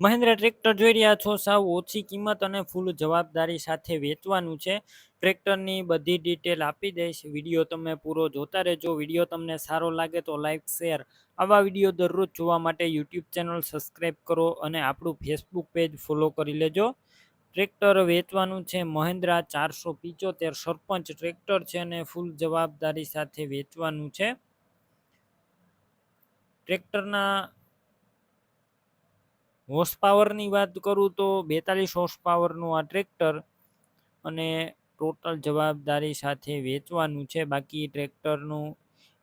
Mahindra tractor જોઈ રહ્યા છો. સાવ ઓછી કિંમત અને ફૂલ જવાબદારી સાથે વેચવાનું છે. ટ્રેક્ટરની બધી ડિટેલ આપી દઈશ. વીડિયો તમે પૂરો જોતા રહેજો. વીડિયો તમને સારો લાગે તો લાઇક શેર આવા વીડિયો દરરોજ જોવા માટે યુટ્યુબ ચેનલ સબસ્ક્રાઈબ કરો અને આપણું ફેસબુક પેજ ફોલો કરી લેજો. ટ્રેક્ટર વેચવાનું છે. મહિન્દ્રા ચારસો પિચોતેર સરપંચ ટ્રેક્ટર છે અને ફૂલ જવાબદારી સાથે વેચવાનું છે. ટ્રેક્ટરના હોર્સ પાવરની વાત કરું તો બેતાલીસ હોર્સ પાવરનું આ ટ્રેક્ટર અને ટોટલ જવાબદારી સાથે વેચવાનું છે. બાકી ટ્રેક્ટરનું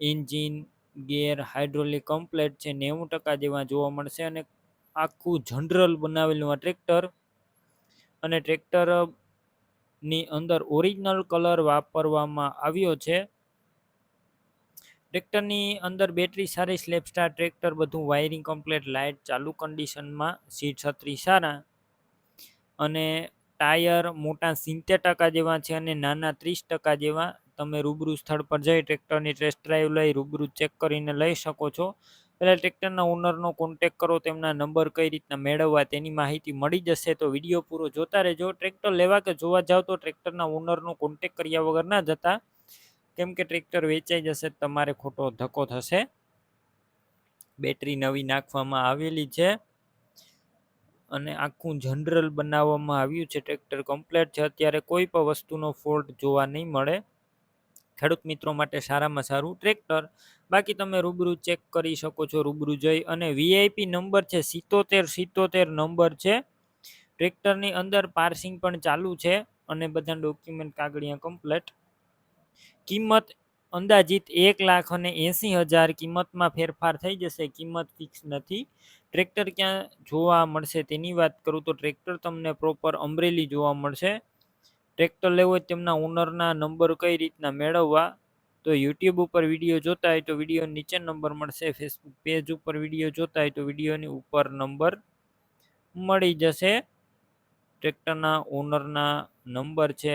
એન્જિન ગેર હાઇડ્રોલિક કમ્પ્લેટ છે, નેવું ટકા જેવા જોવા મળશે. અને આખું જનરલ બનાવેલું આ ટ્રેક્ટર અને ટ્રેક્ટરની અંદર ઓરિજિનલ કલર વાપરવામાં આવ્યો છે. ટ્રેક્ટરની અંદર બેટરી સારી સ્લેપ સ્ટાર ટ્રેક્ટર, બધું વાયરિંગ કમ્પ્લીટ લાઇટ ચાલુ કન્ડિશનમાં સીટ છત્રી સારા. અને ટાયર મોટા સિત્તેર ટકા જેવા છે અને નાના ત્રીસ ટકા જેવા. તમે રૂબરૂ સ્થળ પર જઈ ટ્રેક્ટરની ટેસ્ટ ડ્રાઈવ લઈ, રૂબરૂ ચેક કરીને લઈ શકો છો. પહેલાં ટ્રેક્ટરના ઓનરનો કોન્ટેક કરો, તેમના નંબર કઈ રીતના મેળવવા તેની માહિતી મળી જશે. તો વીડિયો પૂરો જોતા રહેજો. ટ્રેક્ટર લેવા કે જોવા જાવ તો ટ્રેક્ટરના ઓનરનો કોન્ટેક કર્યા વગર ના જતા. કેમ કે ટ્રેક્ટર વેચાઈ જશે, તમારે ખોટો ધક્કો થશે. બેટરી નવી નાખવામાં આવેલી છે. અને આખું જનરલ બનાવવામાં આવ્યું છે ટ્રેક્ટર કમ્પ્લેટ છે. અત્યારે કોઈ પણ વસ્તુનો ફોલ્ટ જોવા નહીં મળે. ખેડૂત મિત્રો માટે સારામાં સારું ટ્રેક્ટર. બાકી તમે રૂબરૂ ચેક કરી શકો છો રૂબરૂ જઈ. અને વીઆઈપી નંબર છે, સિત્તોતેર સિત્તોતેર નંબર છે. ટ્રેક્ટરની અંદર પાર્સિંગ પણ ચાલુ છે. અને બધા ડોક્યુમેન્ટ કાગળિયા કમ્પ્લેટ. કિંમત અંદાજિત એક લાખ અને એંસી હજાર કિંમતમાં ફેરફાર થઈ જશે. કિંમત ફિક્સ નથી. ટ્રેક્ટર ક્યાં જોવા મળશે તેની વાત કરું તો ટ્રેક્ટર તમને પ્રોપર અમરેલી જોવા મળશે. ટ્રેક્ટર લેવો હોય તેમના ઓનરના નંબર કઈ રીતના મેળવવા? તો યુટ્યુબ ઉપર વીડિયો જોતા હોય તો વીડિયો નીચે નંબર મળશે. ફેસબુક પેજ ઉપર વીડિયો જોતા હોય તો વિડીયોની ઉપર નંબર મળી જશે. ટ્રેક્ટરના ઓનરના નંબર છે.